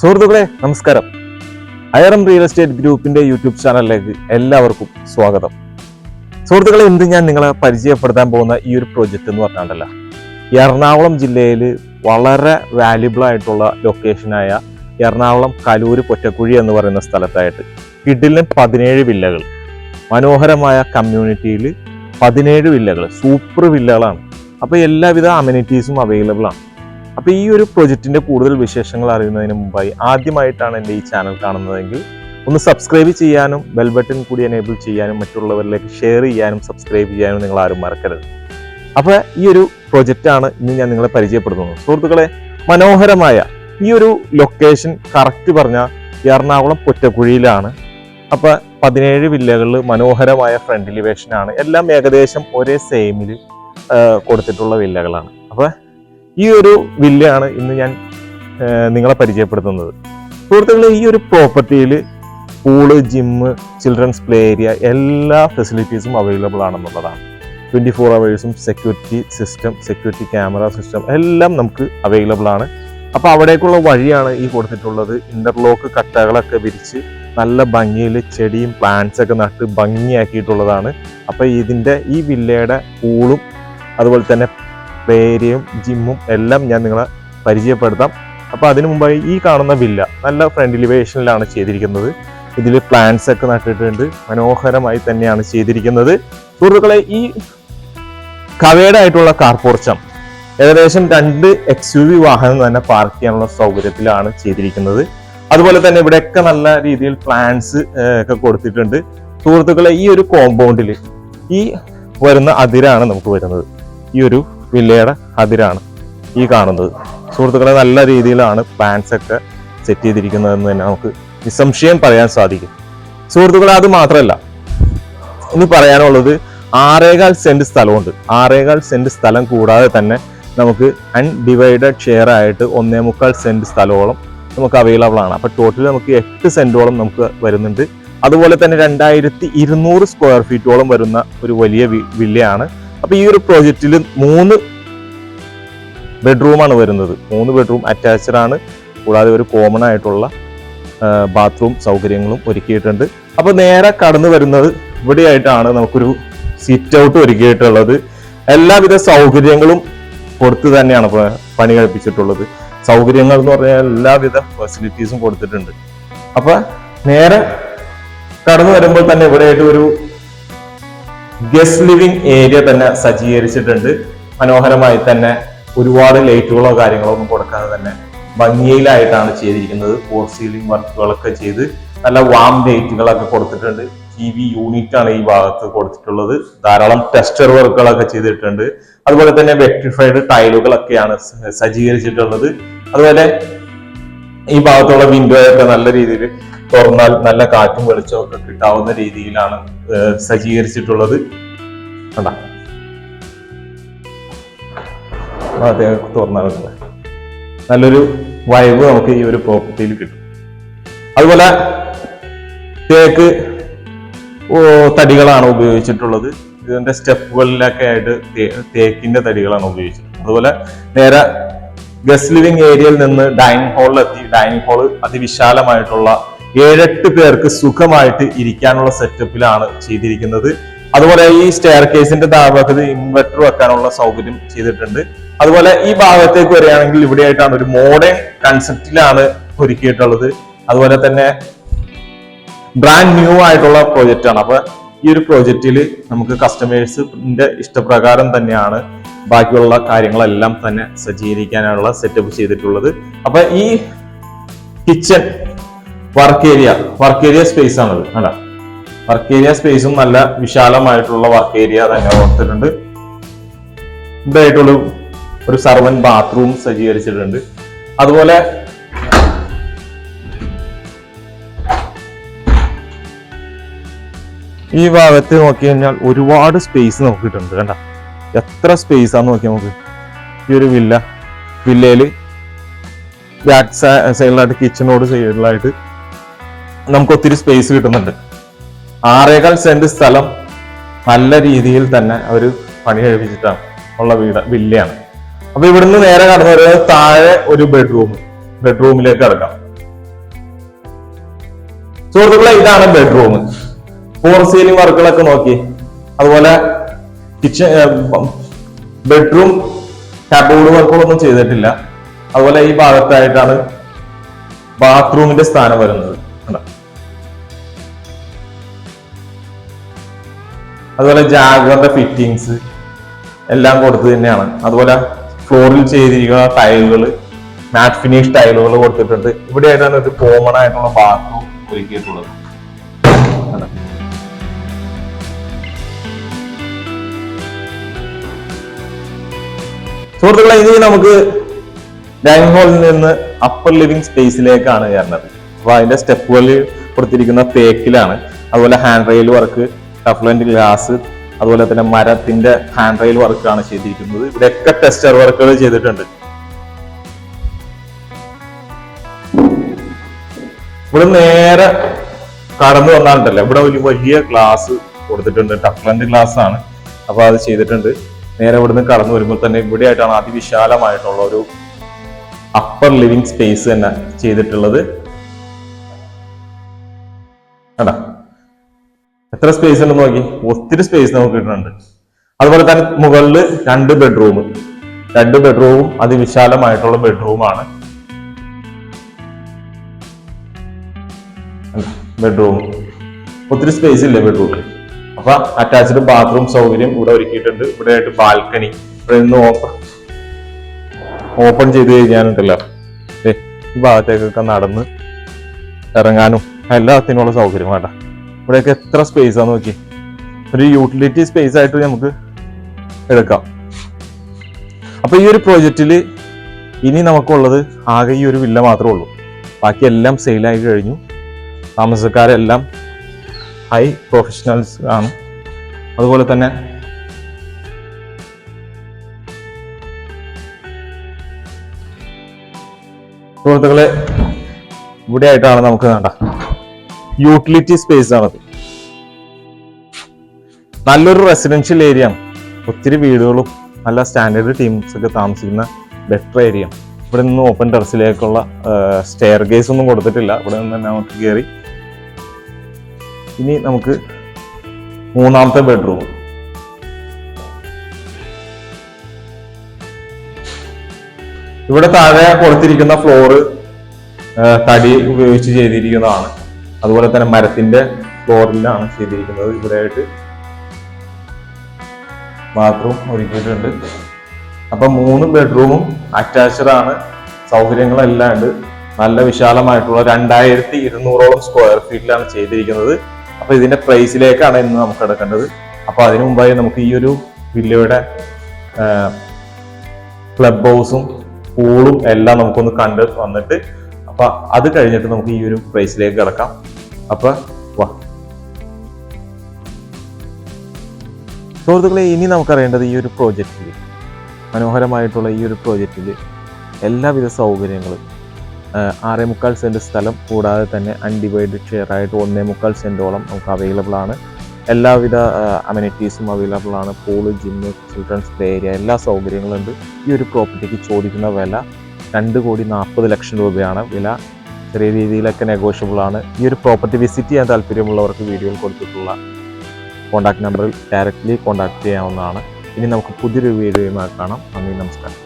സുഹൃത്തുക്കളെ നമസ്കാരം. അയറം real estate ഗ്രൂപ്പിന്റെ യൂട്യൂബ് ചാനലിലേക്ക് എല്ലാവർക്കും സ്വാഗതം. സുഹൃത്തുക്കളെ ഇന്ന് ഞാൻ നിങ്ങളെ പരിചയപ്പെടുത്താൻ പോകുന്ന ഈ ഒരു പ്രോജക്റ്റ് എന്ന് പറഞ്ഞാണ്ടല്ല. എറണാകുളം ജില്ലയിൽ വളരെ വാല്യുബിൾ ആയിട്ടുള്ള ലൊക്കേഷനായ എറണാകുളം കലൂര് പൊറ്റക്കുഴി എന്ന് പറയുന്ന സ്ഥലത്തായിട്ട് കിഡിലിന് പതിനേഴ് വില്ലകൾ മനോഹരമായ കമ്മ്യൂണിറ്റിയിൽ പതിനേഴ് വില്ലകൾ സൂപ്പർ വില്ലകളാണ്. അപ്പോൾ എല്ലാവിധ അമ്യൂണിറ്റീസും അവൈലബിൾ ആണ്. അപ്പോൾ ഈ ഒരു പ്രൊജക്റ്റിന്റെ കൂടുതൽ വിശേഷങ്ങൾ അറിയുന്നതിന് മുമ്പായി ആദ്യമായിട്ടാണ് എന്റെ ഈ ചാനൽ കാണുന്നതെങ്കിൽ ഒന്ന് സബ്സ്ക്രൈബ് ചെയ്യാനും ബെൽ ബട്ടൺ കൂടി എനേബിൾ ചെയ്യാനും മറ്റുള്ളവരിലേക്ക് ഷെയർ ചെയ്യാനും സബ്സ്ക്രൈബ് ചെയ്യാനും നിങ്ങൾ ആരും മറക്കരുത്. അപ്പോൾ ഈ ഒരു പ്രൊജക്റ്റാണ് ഇന്ന് ഞാൻ നിങ്ങളെ പരിചയപ്പെടുത്തുന്നത്. സുഹൃത്തുക്കളെ മനോഹരമായ ഈ ഒരു ലൊക്കേഷൻ കറക്റ്റ് പറഞ്ഞാൽ എറണാകുളം പൊറ്റക്കുഴിയിലാണ്. അപ്പോൾ പതിനേഴ് വില്ലകളിൽ മനോഹരമായ ഫ്രണ്ട് എലിവേഷനാണ് എല്ലാം ഏകദേശം ഒരേ സെയിമിൽ കൊടുത്തിട്ടുള്ള വില്ലകളാണ്. അപ്പോൾ ഈ ഒരു വില്ലയാണ് ഇന്ന് ഞാൻ നിങ്ങളെ പരിചയപ്പെടുത്തുന്നത്. സുഹൃത്തുക്കളെ ഈ ഒരു പ്രോപ്പർട്ടിയിൽ pool gym children's play area എല്ലാ ഫെസിലിറ്റീസും അവൈലബിൾ ആണെന്നുള്ളതാണ്. Twenty four അവേഴ്സും security system security camera system എല്ലാം നമുക്ക് അവൈലബിൾ ആണ്. അപ്പോൾ അവിടേക്കുള്ള വഴിയാണ് ഈ കൊടുത്തിട്ടുള്ളത്. ഇന്റർലോക്ക് കട്ടകളൊക്കെ വിരിച്ച് നല്ല ഭംഗിയിൽ ചെടിയും പ്ലാന്റ്സ് ഒക്കെ നട്ട് ഭംഗിയാക്കിയിട്ടുള്ളതാണ്. അപ്പോൾ ഇതിന്റെ ഈ വില്ലയുടെ പൂളും അതുപോലെ തന്നെ പ്ലേ ഏരിയയും ജിമ്മും എല്ലാം ഞാൻ നിങ്ങളെ പരിചയപ്പെടുത്താം. അപ്പോൾ അതിനു മുമ്പായി ഈ കാണുന്ന വില്ല നല്ല ഫ്രണ്ട് ലിവേഷനിലാണ് ചെയ്തിരിക്കുന്നത്. ഇതിൽ പ്ലാന്റ്സ് ഒക്കെ നട്ടിട്ടുണ്ട്. മനോഹരമായി തന്നെയാണ് ചെയ്തിരിക്കുന്നത്. സുഹൃത്തുക്കളെ ഈ കവേഡ് ആയിട്ടുള്ള കാർപോർച്ചം ഏകദേശം രണ്ട് എക്സ് യു വി വാഹനം തന്നെ പാർക്ക് ചെയ്യാനുള്ള സൗകര്യത്തിലാണ് ചെയ്തിരിക്കുന്നത്. അതുപോലെ തന്നെ ഇവിടെയൊക്കെ നല്ല രീതിയിൽ പ്ലാന്റ്സ് ഒക്കെ കൊടുത്തിട്ടുണ്ട്. സുഹൃത്തുക്കളെ ഈ ഒരു കോമ്പൗണ്ടിൽ ഈ വരുന്ന അതിരാണ് നമുക്ക് വരുന്നത്. ഈ ഒരു വില്ലയുടെ അതിരാണ് ഈ കാണുന്നത്. സുഹൃത്തുക്കളെ നല്ല രീതിയിലാണ് പ്ലാൻസ് ഒക്കെ സെറ്റ് ചെയ്തിരിക്കുന്നതെന്ന് തന്നെ നമുക്ക് നിസ്സംശയം പറയാൻ സാധിക്കും. സുഹൃത്തുക്കളെ അത് മാത്രമല്ല ഇനി പറയാനുള്ളത് ആറേകാൽ സെന്റ് സ്ഥലമുണ്ട്. ആറേകാൽ സെന്റ് സ്ഥലം കൂടാതെ തന്നെ നമുക്ക് അൺഡിവൈഡഡ് ഷെയർ ആയിട്ട് ഒന്നേ മുക്കാൽ സെന്റ് സ്ഥലമോളം നമുക്ക് അവൈലബിൾ ആണ്. അപ്പൊ ടോട്ടൽ നമുക്ക് എട്ട് സെന്റോളം നമുക്ക് വരുന്നുണ്ട്. അതുപോലെ തന്നെ രണ്ടായിരത്തി ഇരുന്നൂറ് സ്ക്വയർ ഫീറ്റോളം വരുന്ന ഒരു വലിയ വില്ലയാണ് അപ്പൊ ഈ ഒരു പ്രോജക്റ്റിൽ മൂന്ന് ബെഡ്റൂമാണ് വരുന്നത്. മൂന്ന് ബെഡ്റൂം അറ്റാച്ച്ഡ് ആണ്. കൂടാതെ ഒരു കോമൺ ആയിട്ടുള്ള ബാത്റൂം സൗകര്യങ്ങളും ഒരുക്കിയിട്ടുണ്ട്. അപ്പോൾ നേരെ കടന്നു വരുന്നത് ഇവിടെയായിട്ടാണ് നമുക്കൊരു സിറ്റ് ഔട്ട് ഒരുക്കിയിട്ടുള്ളത്. എല്ലാവിധ സൗകര്യങ്ങളും കൊടുത്ത് തന്നെയാണ് പണി കഴിപ്പിച്ചിട്ടുള്ളത്. സൗകര്യങ്ങൾ എന്ന് പറഞ്ഞാൽ എല്ലാവിധ ഫെസിലിറ്റീസും കൊടുത്തിട്ടുണ്ട്. അപ്പൊ നേരെ കടന്നു വരുമ്പോൾ തന്നെ ഇവിടെയായിട്ട് ഒരു ഗസ്റ്റ് ലിവിംഗ് ഏരിയ തന്നെ സജ്ജീകരിച്ചിട്ടുണ്ട്. മനോഹരമായി തന്നെ ഒരുപാട് ലൈറ്റുകളോ കാര്യങ്ങളോ ഒന്നും കൊടുക്കാതെ തന്നെ ഭംഗിയിലായിട്ടാണ് ചെയ്തിരിക്കുന്നത്. ഫോർ സീലിംഗ് വർക്കുകളൊക്കെ ചെയ്ത് നല്ല വാം ലൈറ്റുകളൊക്കെ കൊടുത്തിട്ടുണ്ട്. ടി വി യൂണിറ്റ് ആണ് ഈ ഭാഗത്ത് കൊടുത്തിട്ടുള്ളത്. ധാരാളം ടെസ്റ്റർ വർക്കുകളൊക്കെ ചെയ്തിട്ടുണ്ട്. അതുപോലെ തന്നെ വെക്ടിഫൈഡ് ടൈലുകളൊക്കെയാണ് സജ്ജീകരിച്ചിട്ടുള്ളത്. അതുപോലെ ഈ ഭാഗത്തുള്ള വിൻഡോയൊക്കെ നല്ല രീതിയിൽ തുറന്നാൽ നല്ല കാറ്റും വെളിച്ചവും ഒക്കെ കിട്ടാവുന്ന രീതിയിലാണ് സജ്ജീകരിച്ചിട്ടുള്ളത്. കണ്ടാ? അതെ തുറന്നാൽ. നല്ലൊരു വൈബ് നമുക്ക് ഈ ഒരു പ്രോപ്പർട്ടിയിൽ കിട്ടും. അതുപോലെ തേക്ക് തടികളാണ് ഉപയോഗിച്ചിട്ടുള്ളത്. ഇതിന്റെ സ്റ്റെപ്പുകളിലൊക്കെ ആയിട്ട് തേക്കിന്റെ തടികളാണ് ഉപയോഗിച്ചിട്ടുള്ളത്. അതുപോലെ നേരെ ഗസ്റ്റ് ലിവിംഗ് ഏരിയയിൽ നിന്ന് ഡൈനിങ് ഹാളിലെത്തി ഡൈനിങ് ഹാൾ അതിവിശാലമായിട്ടുള്ള ഏഴെട്ട് പേർക്ക് സുഖമായിട്ട് ഇരിക്കാനുള്ള സെറ്റപ്പിലാണ് ചെയ്തിരിക്കുന്നത്. അതുപോലെ ഈ സ്റ്റെയർ കേസിന്റെ താഴ്ഭാഗത്ത് ഇൻവെർട്ടർ വെക്കാനുള്ള സൗകര്യം ചെയ്തിട്ടുണ്ട്. അതുപോലെ ഈ ഭാഗത്തേക്ക് വരികയാണെങ്കിൽ ഇവിടെയായിട്ടാണ് ഒരു മോഡേൺ കൺസെപ്റ്റിലാണ് ഒരുക്കിയിട്ടുള്ളത്. അതുപോലെ തന്നെ ബ്രാൻഡ് ന്യൂ ആയിട്ടുള്ള പ്രോജക്റ്റ് ആണ്. അപ്പൊ ഈ ഒരു പ്രോജക്റ്റിൽ നമുക്ക് കസ്റ്റമേഴ്സിന്റെ ഇഷ്ടപ്രകാരം തന്നെയാണ് ബാക്കിയുള്ള കാര്യങ്ങളെല്ലാം തന്നെ സജ്ജീകരിക്കാനുള്ള സെറ്റപ്പ് ചെയ്തിട്ടുള്ളത്. അപ്പൊ ഈ kitchen work area work area space ആണത് അല്ല. വർക്ക് ഏരിയ സ്പേസും നല്ല വിശാലമായിട്ടുള്ള വർക്ക് ഏരിയ തന്നെ കൊടുത്തിട്ടുണ്ട് ഇവിടെ ആയിട്ടുള്ള ഒരു സർവൻ ബാത്റൂം സജ്ജീകരിച്ചിട്ടുണ്ട്. അതുപോലെ ഈ ഭാഗത്ത് നോക്കി കഴിഞ്ഞാൽ ഒരുപാട് സ്പേസ് നോക്കിയിട്ടുണ്ട് കണ്ട. എത്ര സ്പേസ് ആന്ന് നോക്കി നമുക്ക്. ഈ ഒരു വില്ല വില്ലയിൽ ബാക്ക് സൈഡിലായിട്ട് കിച്ചണോട് സൈഡിലായിട്ട് നമുക്ക് ഒത്തിരി സ്പേസ് കിട്ടുന്നുണ്ട്. ആറേകാൽ സെന്റ് സ്ഥലം നല്ല രീതിയിൽ തന്നെ അവർ പണി കഴിപ്പിച്ചിട്ടാണ് ഉള്ള വീട് വില്ലയാണ്. അപ്പൊ ഇവിടുന്ന് നേരെ കടന്നു വരുന്നത് താഴെ ഒരു ബെഡ്റൂം ബെഡ്റൂമിലേക്ക് കിടക്കാം. സുഹൃത്തുക്കളെ ഇതാണ് ബെഡ്റൂം ഫോർ സീലിംഗ് വർക്കുകളൊക്കെ നോക്കി. അതുപോലെ കിച്ചൺ ബെഡ്റൂം കബോർഡ് വർക്കുകളൊന്നും ചെയ്തിട്ടില്ല. അതുപോലെ ഈ ഭാഗത്തായിട്ടാണ് ബാത്റൂമിന്റെ സ്ഥാനം വരുന്നത്. കണ്ടോ? അതുപോലെ ജാഗറിന്റെ ഫിറ്റിങ്സ് എല്ലാം കൊടുത്തു തന്നെയാണ്. അതുപോലെ ഫ്ലോറിൽ ചെയ്തിരിക്കുന്ന ടൈലുകൾ മാറ്റ് ഫിനിഷ് ടൈലുകൾ കൊടുത്തിട്ടുണ്ട്. ഇവിടെ ആയിട്ടാണ് ഒരു കോമൺ ആയിട്ടുള്ള ബാത്റൂം ഒരുക്കിയിട്ടുള്ളത്? സുഹൃത്തുക്കളെ ഇനി നമുക്ക് ഡൈനിങ് ഹാളിൽ നിന്ന് അപ്പർ ലിവിംഗ് സ്പേസിലേക്കാണ് കയറുന്നത്. അപ്പൊ അതിന്റെ സ്റ്റെപ്പുകളിൽ കൊടുത്തിരിക്കുന്ന തേക്കിലാണ്. അതുപോലെ hand rail work toughened glass അതുപോലെ തന്നെ മരത്തിന്റെ ഹാൻഡ് റെയിൽ വർക്കാണ് ചെയ്തിരിക്കുന്നത്. ഇവിടെയൊക്കെ ടെസ്റ്റർ വർക്കുകൾ ചെയ്തിട്ടുണ്ട്. ഇവിടെ നേരെ കടന്നു വന്നാലുണ്ടല്ലോ. ഇവിടെ ഒരു വലിയ ഗ്ലാസ് കൊടുത്തിട്ടുണ്ട്. ടഫ്ലൻഡ് ഗ്ലാസ് ആണ്. അപ്പൊ അത് ചെയ്തിട്ടുണ്ട്. നേരെ ഇവിടുന്ന് കടന്നു വരുമ്പോൾ തന്നെ ഇവിടെ ആയിട്ടാണ് അതിവിശാലമായിട്ടുള്ള ഒരു അപ്പർ ലിവിംഗ് സ്പേസ് തന്നെ ചെയ്തിട്ടുള്ളത്. കണ്ടാ? എത്ര സ്പേസ് ഉണ്ടെന്ന് നോക്കി? ഒത്തിരി സ്പേസ് നമുക്ക് കിട്ടുന്നുണ്ട്. അതുപോലെ തന്നെ മുകളിൽ രണ്ട് ബെഡ്റൂം രണ്ട് ബെഡ്റൂമും അതിവിശാലമായിട്ടുള്ള ബെഡ്റൂമാണ് ബെഡ്റൂം ഒത്തിരി സ്പേസ് ഇല്ല ബെഡ്റൂമിൽ അപ്പൊ അറ്റാച്ച്ഡ് ബാത്റൂം സൗകര്യം ഇവിടെ ഒരുക്കിയിട്ടുണ്ട്. ഇവിടെ ആയിട്ട് ബാൽക്കണി ഇവിടെ നിന്ന് ഓപ്പൺ ഓപ്പൺ ചെയ്ത് കഴിഞ്ഞാലുണ്ടല്ലോ. ഈ ഭാഗത്തേക്കൊക്കെ നടന്ന് ഇറങ്ങാനും എല്ലാത്തിനുള്ള സൗകര്യം വേണ്ട ഇവിടെയൊക്കെ എത്ര സ്പേസ് ആണ് നോക്കി ഒരു യൂട്ടിലിറ്റി സ്പേസ് ആയിട്ട് നമുക്ക് എടുക്കാം. അപ്പൊ ഈ ഒരു പ്രോജക്റ്റിൽ ഇനി നമുക്കുള്ളത് ആകെ ഈ ഒരു വില്ല മാത്രമേ ഉള്ളൂ. ബാക്കി എല്ലാം സെയിലായി കഴിഞ്ഞു. താമസക്കാരെല്ലാം ഹൈ പ്രൊഫഷണൽസ് ആണ്. അതുപോലെ തന്നെ സുഹൃത്തുക്കളെ ഇവിടെ ആയിട്ടാണ് നമുക്ക് വേണ്ട യൂട്ടിലിറ്റി സ്പേസ് ആണത് നല്ലൊരു റെസിഡൻഷ്യൽ ഏരിയ ആണ്. ഒത്തിരി വീടുകളും നല്ല സ്റ്റാൻഡേർഡ് ടീംസ് ഒക്കെ താമസിക്കുന്ന ബെറ്റർ ഏരിയ ഇവിടെ നിന്ന് ഓപ്പൺ ടെറസിലേക്കുള്ള സ്റ്റെയർ ഗേസ് ഒന്നും കൊടുത്തിട്ടില്ല. ഇവിടെ നിന്ന് തന്നെ നമുക്ക് കയറി ഇനി നമുക്ക് മൂന്നാമത്തെ ബെഡ്റൂം ഇവിടെ താഴെ കൊടുത്തിരിക്കുന്ന ഫ്ലോറ് തടി ഉപയോഗിച്ച് ചെയ്തിരിക്കുന്നതാണ്. അതുപോലെ തന്നെ മരത്തിന്റെ ഫ്ലോറിലാണ് ചെയ്തിരിക്കുന്നത്. ഇവിടെ ആയിട്ട് ബാത്റൂം ഒരുക്കിയിട്ടുണ്ട്. അപ്പൊ മൂന്ന് ബെഡ്റൂമും അറ്റാച്ച്ഡ് ആണ്. സൗകര്യങ്ങളെല്ലാം ഉണ്ട്. നല്ല വിശാലമായിട്ടുള്ള രണ്ടായിരത്തി ഇരുന്നൂറോളം സ്ക്വയർ ഫീറ്റിലാണ് ചെയ്തിരിക്കുന്നത്. അപ്പൊ ഇതിന്റെ പ്രൈസിലേക്കാണ് ഇന്ന് നമുക്ക് എടുക്കേണ്ടത്. അപ്പൊ അതിനു മുമ്പായി നമുക്ക് ഈ ഒരു വില്ലയുടെ ക്ലബ് ഹൗസും പൂളും എല്ലാം നമുക്കൊന്ന് കണ്ട് വന്നിട്ട് അപ്പൊ അത് കഴിഞ്ഞിട്ട് നമുക്ക് ഈ ഒരു പ്രൈസിലേക്ക് കിടക്കാം. അപ്പൊ വാ. സുഹൃത്തുക്കളെ ഇനി നമുക്കറിയേണ്ടത് ഈ ഒരു പ്രോജക്റ്റിൽ മനോഹരമായിട്ടുള്ള ഈ ഒരു പ്രോജക്റ്റിൽ എല്ലാവിധ സൗകര്യങ്ങളും ആറേ മുക്കാൽ സെന്റ് സ്ഥലം കൂടാതെ തന്നെ അൺഡിവൈഡഡ് ഷെയർ ആയിട്ട് ഒന്നേ മുക്കാൽ സെന്റോളം നമുക്ക് അവൈലബിൾ ആണ്. എല്ലാവിധ അമ്യൂണിറ്റീസും അവൈലബിൾ ആണ്. Pool gym children's play area എല്ലാ സൗകര്യങ്ങളും ഉണ്ട് ഈ ഒരു പ്രോപ്പർട്ടിക്ക് ചോദിക്കുന്ന വില രണ്ട് കോടി നാൽപ്പത് ലക്ഷം രൂപയാണ്. വില ചെറിയ രീതിയിലൊക്കെ നെഗോഷ്യബിൾ ആണ്. ഈ ഒരു പ്രോപ്പർട്ടി വിസിറ്റ് ചെയ്യാൻ താല്പര്യമുള്ളവർക്ക് വീഡിയോയിൽ കൊടുത്തിട്ടുള്ള കോൺടാക്ട് നമ്പറിൽ ഡയറക്റ്റ്ലി കോൺടാക്ട് ചെയ്യാവുന്നതാണ്. ഇനി നമുക്ക് പുതിയൊരു വീഡിയോയുമായി കാണാം. നന്ദി നമസ്കാരം.